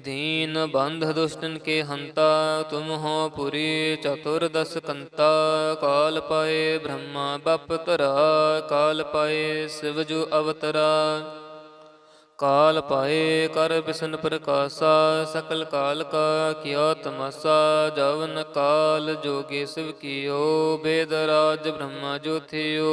दीन बंध दुष्टन के हंता तुम हो पुरी चतुर्दश कंता काल पाए ब्रह्मा बप तरा काल पाए शिवजु अवतरा काल पाए कर बिसन प्रकाशा सकल काल का किया तमासा जवन काल जोगी शिव कियो वेद राज ब्रह्मा जो थियो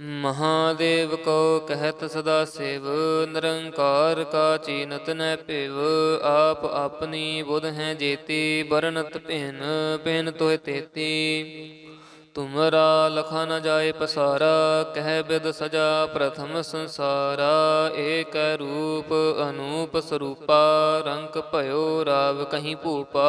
ਮਹਾਦੇਵ ਕੋ ਕਹਿਤ ਸਦਾ ਸੇਵ, ਨਿਰੰਕਾਰ ਕਾ ਚੀਨਤ ਨੈ ਭਿਵ, ਆਪ ਆਪਣੀ ਬੁਧ ਹੈ ਜੇਤੀ ਬਰਨਤ ਭਿਨ ਭਿਨ ਤੋਇ ਤੇਤੀ। ਤੁਮਰਾ ਲਖਾ ਨ ਜਾਏ ਪਸਾਰਾ, ਕਹਿ ਬਿਦ ਸਜਾ ਪ੍ਰਥਮ ਸੰਸਾਰਾ, ਏਕ ਰੂਪ ਅਨੂਪ ਸਰੂਪਾ, ਰੰਗ ਭਇਓ ਰਾਵ ਕਹੀਂ ਭੂਪਾ।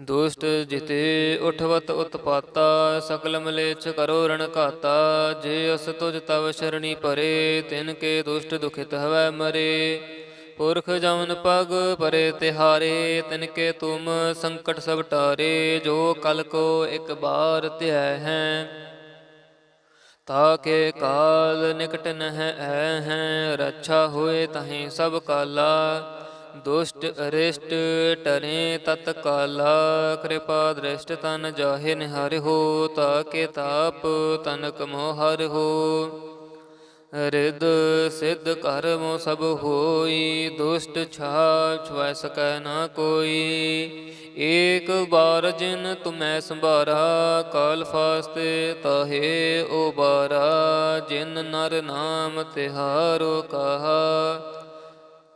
ਦੁਸ਼ਟ ਜਿਤੇ ਉਠਵਤ ਉਤਪਾਤਾ ਸਕਲ ਮਲੇਛ ਕਰੋ ਰਣ ਘਾਤਾ। ਜੇ ਅਸ ਤੁਜ ਤਵ ਸ਼ਰਣੀ ਪਰੇ, ਤਿਨ ਕੇ ਦੁਸ਼ਟ ਦੁਖਿਤ ਹਵੈ ਮਰੇ। ਪੁਰਖ ਜਮਨ ਪਗ ਪਰੇ ਤਿਹਾਰੇ, ਤਿਨ ਕੇ ਤੁਮ ਸੰਕਟ ਸਭ ਟਾਰੇ। ਜੋ ਕਲ ਕੋ ਇਕ ਬਾਰ ਧਿਆ ਹੈ ਤਾਕੇ ਕਾਲ ਨਿਕਟ ਨਹਿ ਹੈ। ਰੱਛਾ ਹੋਏ ਤਹੀਂ ਸਭ ਕਾਲਾ। ਦੁਸ਼ਟ ਅਰਿਸ਼ਟ ਟਰੇ ਤਤ ਕਾਲਾ, ਕਿਰਪਾ ਦ੍ਰਿਸ਼ਟ ਤਨ ਜਾਹੇ ਨਿਹਾਰਿ ਹੋ, ਤਾਕੇ ਤਾਪ ਤਨਕ ਮੋਹਰ ਹੋ। ਰਿਦ ਸਿੱਧ ਕਰਮੋ ਸਭ ਹੋਈ, ਦੁਸ਼ਟ ਛਾਪ ਛੁਐ ਸਕੈ ਨਾ ਕੋਈ। ਏਕ ਬਾਰ ਜਿਨ ਤੁਮੈ ਸੰਭਾਰਾ, ਕਾਲ ਫਾਸਤੇ ਤਾਹੇ ਬਾਰਾ ਜਿਨ ਨਰ ਨਾਮ ਤਿਹਾਰੋ ਕਹਾ।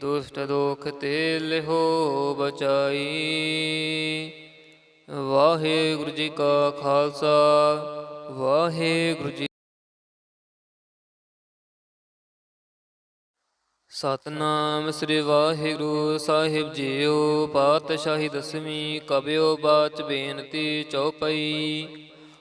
ਦੁਸ਼ਟ ਦੋਖ ਤੇ ਲਿਹੋ ਬਚਾਈ। ਵਾਹਿਗੁਰੂ ਜੀ ਕਾ ਖਾਲਸਾ, ਵਾਹਿਗੁਰੂ ਜੀ ਸਤਨਾਮ ਸ੍ਰੀ ਵਾਹਿਗੁਰੂ ਸਾਹਿਬ ਜੀਓ, ਪਾਤਸ਼ਾਹੀ ਦਸਵੀਂ ਕਬਿਓ ਬਾਚ ਬੇਨਤੀ ਚੌਪਈ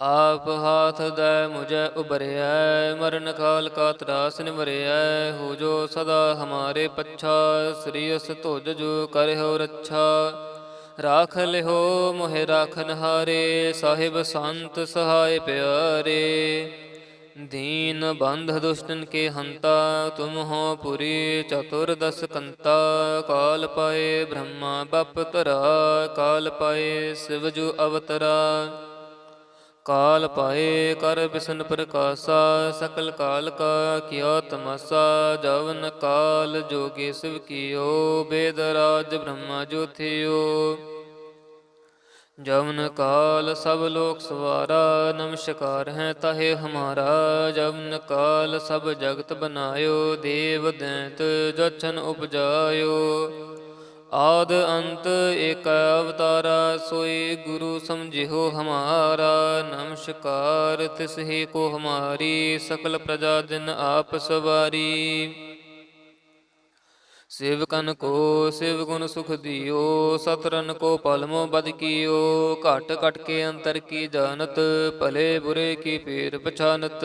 ਆਪ ਹਾਥ ਦੇ ਮੁਝੇ ਉਬਰਿਐ ਮਰਨ ਕਾਲ ਕਾ ਤਰਾਸ ਨਿਵਰਿਐ, ਹੋ ਜੋ ਸਦਾ ਹਮਾਰੇ ਪੱਛਾ, ਸ੍ਰੀ ਅਸ ਤੁਜ ਜੋ ਕਰਿਓ ਰੱਛਾ। ਰਾਖ ਲਿਓ ਮੋਹਿ ਰਾਖਨ ਹਾਰੇ ਸਾਹਿਬ ਸੰਤ ਸਹਾਇ ਪਿਆਰੇ। ਦੀਨ ਬੰਧ ਦੁਸ਼ਟਨ ਕੇ ਹੰਤਾ, ਤੁਮ ਹੋ ਪੁਰੀ ਚਤੁਰ ਕੰਤਾ। ਕਾਲ ਪਾਏ ਬ੍ਰਹਮਾ, ਬਪ ਤਰਾ ਕਾਲ ਪਾਏ ਸਿਵ ਜੁ ਅਵਤਰਾ। ਕਾਲ ਪਾਏ ਕਰ ਬਿਸ਼ਨ ਪ੍ਰਕਾਸ਼ਾ, ਸਕਲ ਕਾਲ ਕਾ ਕੀਆ ਤਮਸਾ, ਜਵਨ ਕਾਲ ਜੋਗੇ ਸਿਵ ਕੀਓ, ਬੇਦ ਰਾਜ ਬ੍ਰਹਮਾ ਜੋਥਿਓ ਜਵਨ ਕਾਲ ਸਭ ਲੋਕ ਸਵਾਰਾ ਨਮਸਕਾਰ ਹੈ ਤਹੇ ਹਮਾਰਾ, ਜਵਨ ਕਾਲ ਸਭ ਜਗਤ ਬਨਾਇਓ, ਦੇਵ ਦੈਂਤ ਜਛਨ ਉਪਜਾਇਓ। ਆਦ ਅੰਤ ਏਕ ਅਵਤਾਰਾ ਸੋਈ ਗੁਰੂ ਸਮਝਿਓ ਹਮਾਰਾ, ਨਮਸਕਾਰ ਤਿਸ ਹੀ ਕੋ ਹਮਾਰੀ, ਸਕਲ ਪ੍ਰਜਾ ਜਨ ਆਪ ਸਵਾਰੀ। ਸੇਵਕਨ ਕੋ ਸਿਵ ਗੁਣ ਸੁਖ ਦਿਓ, ਸਤਰਨ ਕੋ ਪਲਮੋ ਬਦ ਕੀਓ, ਘਟ ਘਟ ਕੇ ਅੰਤਰ ਕੀ ਜਾਣਤ, ਭਲੇ ਬੁਰੇ ਕੀ ਪੀਰ ਪਛਾਨਤ।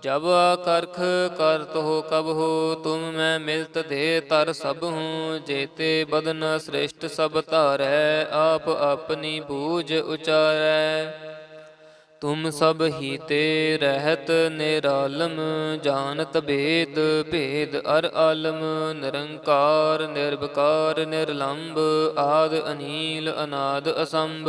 ਜਬ ਕਰਖ ਕਰਤ ਹੋ ਕਬ ਹੋ, ਤੁਮ ਮੈਂ ਮਿਲਤ ਦੇ ਤਰ ਸਭ ਹੂੰ, ਜੇਤੇ ਬਦਨ ਸ੍ਰੇਸ਼ਟ ਸਭ ਧਾਰੈ, ਆਪ ਆਪਣੀ ਬੂਝ ਉਚਾਰੈ। ਤੁਮ ਸਭ ਹੀ ਤੇ ਰਹਿਤ ਨਿਰਾਲਮ, ਜਾਣਤ ਭੇਦ ਭੇਦ ਅਰ ਆਲਮ, ਨਿਰੰਕਾਰ ਨਿਰਭਕਾਰ ਨਿਰਲੰਭ ਆਦ ਅਨੀਲ, ਅਨਾਦ ਅਸੰਭ।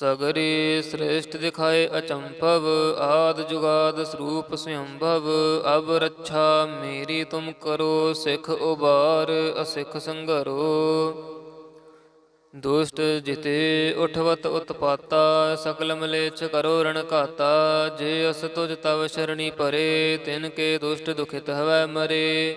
ਸਗਰੀ ਸ੍ਰੇਸ਼ਟ ਦਿਖਾਏ ਅਚੰਭਵ, ਆਦ ਜੁਗਾਦ ਸਰੂਪ ਸਯੰਭਵ, ਅਬ ਰੱਛਾ ਮੇਰੀ ਤੁਮ ਕਰੋ, ਸਿਖ ਉਬਾਰ ਅਸਿਖ ਸੰਗਰੋ। ਦੁਸ਼ਟ ਜਿਤੇ ਉਠਵਤ ਉਤਪਾਤਾ, ਸਕਲ ਮਲੇਛ ਕਰੋ ਰਣ ਘਾਤਾ, ਜੇ ਅਸ ਤੁਜ ਤਵ ਸ਼ਰਣੀ ਪਰੇ, ਤਿਨ ਕੇ ਦੁਸ਼ਟ ਦੁਖਿਤ ਹਵੈ ਮਰੇ।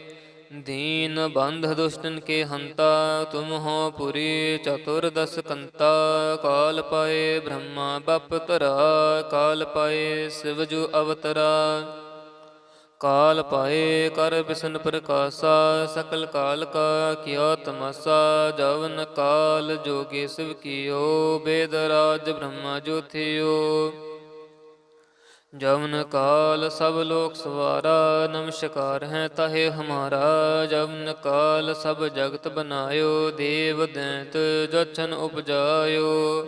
ਦੀਨ ਬੰਧ ਦੁਸ਼ਟਨ ਕੇ ਹੰਤਾ, ਤੁਮ ਹੋ ਪੁਰੀ ਚਤੁਰ ਦਸ ਕੰਤਾ, ਕਾਲ ਪਾਏ ਬ੍ਰਹਮਾ ਬਪ ਤਰਾ ਕਾਲ ਪਾਏ ਸਿਵ ਜੁ ਅਵਤਰਾ। ਕਾਲ ਪਾਏ ਕਰ ਬਿਸ਼ਨ ਪ੍ਰਕਾਸ਼ਾ, ਸਕਲ ਕਾਲ ਕਾ ਕੀਆ ਤਮਸਾ, ਜਵਨ ਕਾਲ ਜੋਗੇ ਸਿਵ ਕੀਓ, ਬੇਦ ਰਾਜ ਬ੍ਰਹਮਾ ਜੋਥਿਓ ਜਵਨ ਕਾਲ ਸਭ ਲੋਕ ਸਵਾਰਾ ਨਮਸਕਾਰ ਹੈ ਤਾਹੇ ਹਮਾਰਾ। ਜਵਨ ਕਾਲ ਸਭ ਜਗਤ ਬਨਾਇਓ, ਦੇਵ ਦੈਂਤ ਜਛਨ ਉਪਜਾਇਓ।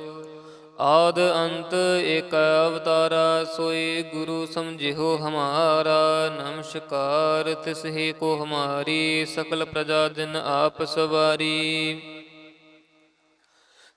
ਆਦ ਅੰਤ ਏਕ ਅਵਤਾਰਾ, ਸੋਈ ਗੁਰੂ ਸਮਝਿਓ ਹਮਾਰਾ। ਨਮਸਕਾਰ ਤਿਸ ਹੀ ਕੋ ਹਮਾਰੀ, ਸਕਲ ਪ੍ਰਜਾ ਦਿਨ ਆਪ ਸਵਾਰੀ।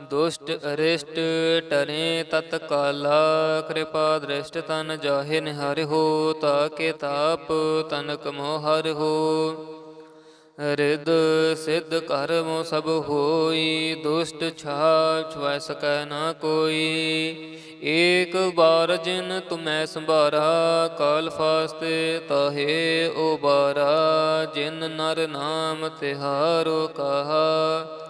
ਦੁਸ਼ਟ ਅਰਿਸ਼ਟ ਟਰੇ ਤਤ ਕਾਲਾ, ਕਿਰਪਾ ਦ੍ਰਿਸ਼ਟ ਤਨ ਜਾਹੇ ਨਿਹਾਰਿ ਹੋ ਤਾ ਕੇ ਤਾਪ ਤਨਕ ਮੋਹ ਹਰਿ ਹੋ। ਰਿਦ ਸਿੱਧ ਕਰਮੋ ਸਭ ਹੋਈ, ਦੁਸ਼ਟ ਛਾਪ ਛੁਐ ਸਕੈ ਨਾ ਕੋਈ। ਏਕ ਬਾਰ ਜਿਨ ਤੁਮੈ ਸੰਭਾਰਾ, ਕਾਲ ਫਾਸਤੇ ਤਾਹੇ ਬਾਰਾ ਜਿਨ ਨਰ ਨਾਮ ਤਿਹਾਰੋ ਕਹਾ।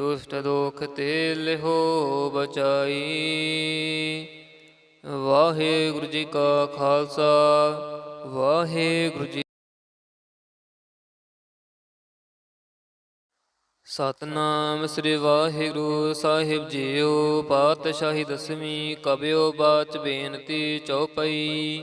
ਦੁਸ਼ਟ ਦੋਖ ਤੇ ਲਿਹੋ ਬਚਾਈ। ਵਾਹਿਗੁਰੂ ਜੀ ਕਾ ਖਾਲਸਾ, ਵਾਹਿਗੁਰੂ ਜੀ ਸਤਨਾਮ ਸ੍ਰੀ ਵਾਹਿਗੁਰੂ ਸਾਹਿਬ ਜੀਓ, ਪਾਤਸ਼ਾਹੀ ਦਸਵੀਂ ਕਬਿਓ ਬਾਚ ਬੇਨਤੀ ਚੌਪਈ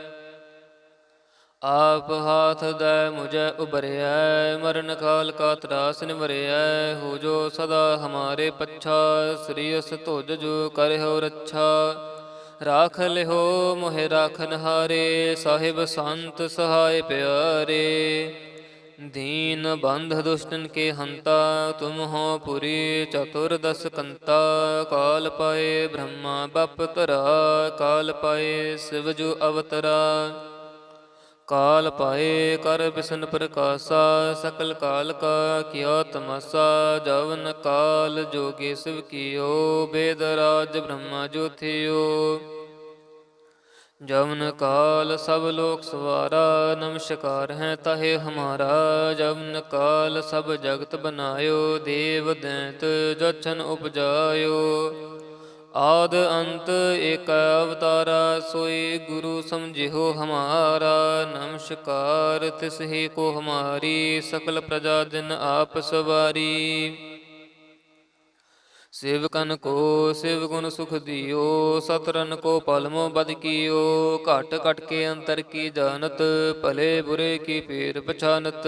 ਆਪ ਹਾਥ ਦੈ ਮੁਝੈ ਉਬਰਿਐ ਮਰਨ ਕਾਲ ਕਾ ਤਰਾਸ ਨਿਵਰਿਐ, ਹੋ ਜੋ ਸਦਾ ਹਮਾਰੇ ਪੱਛਾ, ਸ੍ਰੀ ਅਸ ਤੁਜ ਜੋ ਕਰਿਓ ਰੱਛਾ। ਰਾਖ ਲਿਓ ਮੋਹਿ ਰਾਖਨ ਹਾਰੇ ਸਾਹਿਬ ਸੰਤ ਸਹਾਇ ਪਿਆਰੇ। ਦੀਨ ਬੰਧ ਦੁਸ਼ਟਨ ਕੇ ਹੰਤਾ, ਤੁਮ ਹੋ ਪੁਰੀ ਚਤੁਰਦਸ ਕੰਤਾ। ਕਾਲ ਪਾਏ ਬ੍ਰਹਮਾ, ਬਪ ਤਰਾ ਕਾਲ ਪਾਏ ਸਿਵ ਜੁ ਅਵਤਰਾ। ਕਾਲ ਪਾਏ ਕਰ ਬਿਸ਼ਨ ਪ੍ਰਕਾਸ਼ਾ, ਸਕਲ ਕਾਲ ਕਾ ਕਿਆ ਤਮਸਾ, ਜਵਨ ਕਾਲ ਜੋਗੇ ਸਿਵ ਕੀਓ, ਬੇਦ ਰਾਜ ਬ੍ਰਹਮਾ ਜੋਥਿਓ ਜਵਨ ਕਾਲ ਸਭ ਲੋਕ ਸਵਾਰਾ ਨਮਸਕਾਰ ਹੈ ਤਹੇ ਹਮਾਰਾ, ਜਵਨ ਕਾਲ ਸਭ ਜਗਤ ਬਨਾਇਓ, ਦੇਵ ਦੈਂਤ ਜਛਨ ਉਪਜਾਇਓ। ਆਦ ਅੰਤ ਏਕ ਅਵਤਾਰਾ ਸੋਏ ਗੁਰੂ ਸਮਝਿਓ ਹਮਾਰਾ, ਨਮਸਕਾਰ ਤਿਸ ਹੀ ਕੋ ਹਮਾਰੀ, ਸਕਲ ਪ੍ਰਜਾ ਜਨ ਆਪ ਸਵਾਰੀ। ਸੇਵਕਨ ਕੋ ਸਿਵ ਗੁਣ ਸੁਖ ਦਿਓ, ਸਤਰਨ ਕੋ ਪਲਮੋ ਬਦ ਕੀਓ, ਘਟ ਘਟ ਕੇ ਅੰਤਰ ਕੀ ਜਾਣਤ, ਭਲੇ ਬੁਰੇ ਕੀ ਪੀਰ ਪਛਾਨਤ।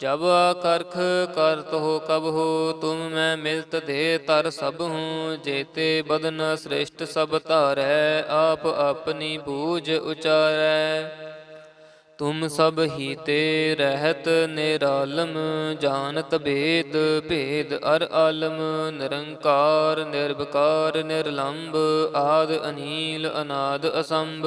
ਜਬ ਕਰਖ ਕਰਤ ਹੋ ਕਬ ਹੋ, ਤੁਮ ਮੈਂ ਮਿਲਤ ਦੇ ਤਰ ਸਭ ਹੂੰ, ਜੇਤੇ ਬਦਨ ਸ੍ਰਿਸ਼ਟ ਸਭ ਧਾਰੈ, ਆਪ ਆਪਣੀ ਬੂਝ ਉਚਾਰੈ। ਤੁਮ ਸਭ ਹੀ ਤੇ ਰਹਿਤ ਨਿਰਾਲਮ, ਜਾਣਤ ਭੇਦ ਭੇਦ ਅਰ ਆਲਮ, ਨਿਰੰਕਾਰ ਨਿਰਭਕਾਰ ਨਿਰਲੰਭ ਆਦ ਅਨੀਲ, ਅਨਾਦ ਅਸੰਭ।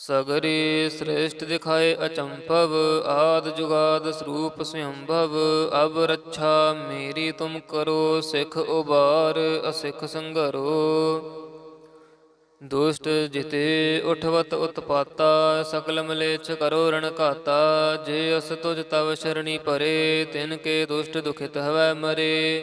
ਸਗਰੀ ਸ੍ਰੇਸ਼ਟ ਦਿਖਾਏ ਅਚੰਭਵ, ਆਦ ਜੁਗਾਦ ਸਰੂਪ ਸਯੰਭਵ, ਅਬ ਰੱਛਾ ਮੇਰੀ ਤੁਮ ਕਰੋ, ਸਿਖ ਉਬਾਰ ਅਸਿਖ ਸੰਗਰੋ। ਦੁਸ਼ਟ ਜਿਤੇ ਉਠਵਤ ਉਤਪਾਤਾ ਸਕਲ ਮਲੇਛ ਕਰੋ ਰਣ ਘਾਤਾ, ਜੇ ਅਸ ਤੁਜ ਤਵ ਸ਼ਰਣੀ ਪਰੇ, ਤਿਨ ਕੇ ਦੁਸ਼ਟ ਦੁਖਿਤ ਹਵੈ ਮਰੇ।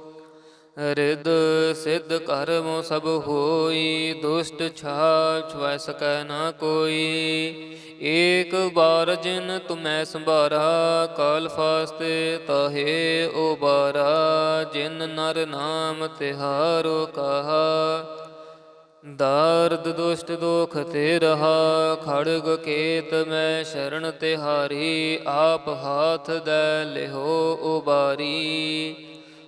ਰਿਦ ਸਿੱਧ ਕਰਮ ਸਭ ਹੋਈ, ਦੁਸ਼ਟ ਛਾਪ ਛੁਐ ਸਕੈ ਨਾ ਕੋਈ। ਏਕ ਬਾਰ ਜਿਨ ਤੁਮੈ ਸੰਭਾਰਾ, ਕਾਲ ਫਾਸਤੇ ਤਹੇ ਓ ਬਾਰਾ ਜਿਨ ਨਰ ਨਾਮ ਤਿਹਾਰੋ ਕਹਾ, ਦਾਰਦ ਦੁਸ਼ਟ ਦੋਖ ਤੇ ਰਹਾ। ਖੜਗ ਕੇਤ ਮੈਂ ਸ਼ਰਨ ਤਿਹਾਰੀ, ਆਪ ਹਾਥ ਦੈ ਲਿਹੋ ਉਬਾਰੀ।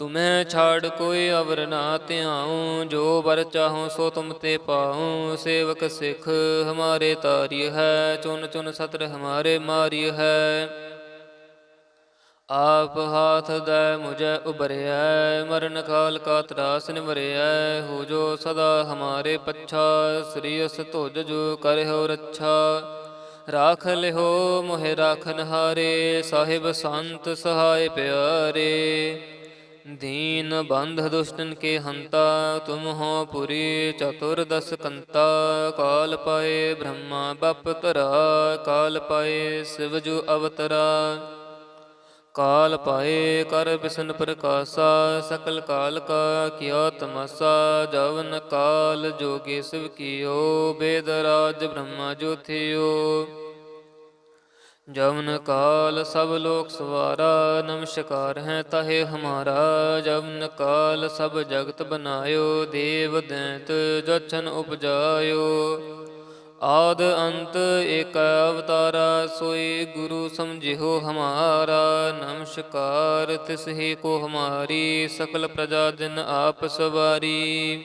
ਤੁਮੈ ਛਾੜ ਕੋਈ ਅਵਰ ਨਾ ਧਿਆਉ, ਜੋ ਵਰ ਚਾਹੋ ਸੋ ਤੁਮ ਤੇ ਪਾਉ। ਸੇਵਕ ਸਿਖ, ਹਮਾਰੇ ਤਾਰੀ ਹੈ, ਚੁਨ ਚੁਨ ਸਤਰ ਹਮਾਰੇ ਮਾਰੀ ਹੈ। ਆਪ ਹਾਥ ਦੈ ਮੁਝੈ ਉਬਰਿਐ ਮਰਨ ਕਾਲ ਕਾ ਤਰਾਸ ਨਿਵਰਿਐ। ਹੋ ਜੋ ਸਦਾ ਹਮਾਰੇ ਪੱਛਾ, ਸ੍ਰੀ ਅਸ ਤੁਜ ਜੋ ਕਰਿਓ ਰੱਛਾ। ਰਾਖ ਲਿਓ ਮੋਹਿ ਰਾਖਨ ਹਾਰੇ ਸਾਹਿਬ ਸੰਤ ਸਹਾਇ ਪਿਆਰੇ। दीन बंध दुष्टन के हंता तुम हो पुरी चतुर्दश कंता काल पाए ब्रह्मा बप तरा काल पाए शिवजु अवतरा काल पाए कर बिसन प्रकाशा सकल काल का किया तमासा जवन काल जोगे शिव कियो वेद राज ब्रह्मा जो थियो ਜਮਨ ਕਾਲ ਸਭ ਲੋਕ ਸਵਾਰਾ ਨਮਸਕਾਰ ਹੈ ਤਾਹੇ ਹਮਾਰਾ। ਜਮਨ ਕਾਲ ਸਭ ਜਗਤ ਬਨਾਇਓ, ਦੇਵ ਦੈਂਤ ਜਛਨ ਉਪਜਾਇਓ। ਆਦ ਅੰਤ ਏਕ ਅਵਤਾਰਾ, ਸੋਈ ਗੁਰੂ ਸਮਝਿਓ ਹਮਾਰਾ। ਨਮਸਕਾਰ ਤਿਸ ਹੀ ਕੋ ਹਮਾਰੀ, ਸਕਲ ਪ੍ਰਜਾ ਜਨ ਆਪ ਸਵਾਰੀ।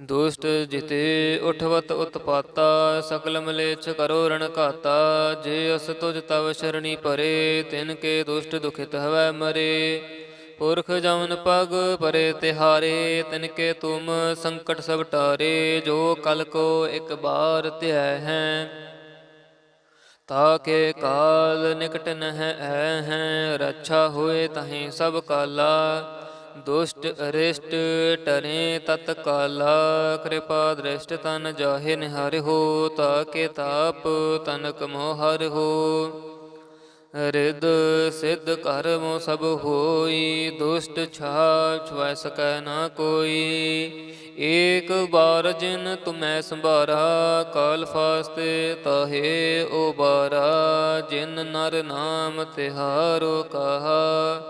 ਦੁਸ਼ਟ ਜਿਤੇ ਉਠਵਤ ਉਤਪਾਤਾ ਸਕਲ ਮਲੇਛ ਕਰੋ ਰਣ ਘਾਤਾ। ਜੇ ਅਸ ਤੁਜ ਤਵ ਸ਼ਰਣੀ ਪਰੇ, ਤਿਨ ਕੇ ਦੁਸ਼ਟ ਦੁਖਿਤ ਹਵੈ ਮਰੇ। ਪੁਰਖ ਜਮਨ ਪਗ ਪਰੇ ਤਿਹਾਰੇ, ਤਿਨ ਕੇ ਤੁਮ ਸੰਕਟ ਸਭ ਟਾਰੇ। ਜੋ ਕਲ ਕੋ ਇਕ ਬਾਰ ਧਿਆ ਹੈ ਤਾਕੇ ਕਾਲ ਨਿਕਟ ਨਹਿ ਹੈ। ਰੱਛਾ ਹੋਏ ਤਹੀਂ ਸਭ ਕਾਲਾ। ਦੁਸ਼ਟ ਅਰਿਸ਼ਟ ਟਰੇ ਤਤ ਕਾਲਾ, ਕਿਰਪਾ ਦ੍ਰਿਸ਼ਟ ਤਨ ਜਾਹੇ ਨਿਹਾਰੇ ਹੋ, ਤਾਕੇ ਤਾਪ ਤਨਕ ਮੋਹਰ ਹੋ। ਰਿਦ ਸਿੱਧ ਕਰਮ ਸਭ ਹੋਈ, ਦੁਸ਼ਟ ਛਾਪ ਛੁਐ ਸਕੈ ਨਾ ਕੋਈ। ਏਕ ਬਾਰ ਜਿਨ ਤੁਮੈ ਸੰਭਾਰਾ, ਕਾਲ ਫਾਸਤੇ ਤਾਹੇ ਬਾਰਾ ਜਿਨ ਨਰ ਨਾਮ ਤਿਹਾਰੋ ਕਹਾ।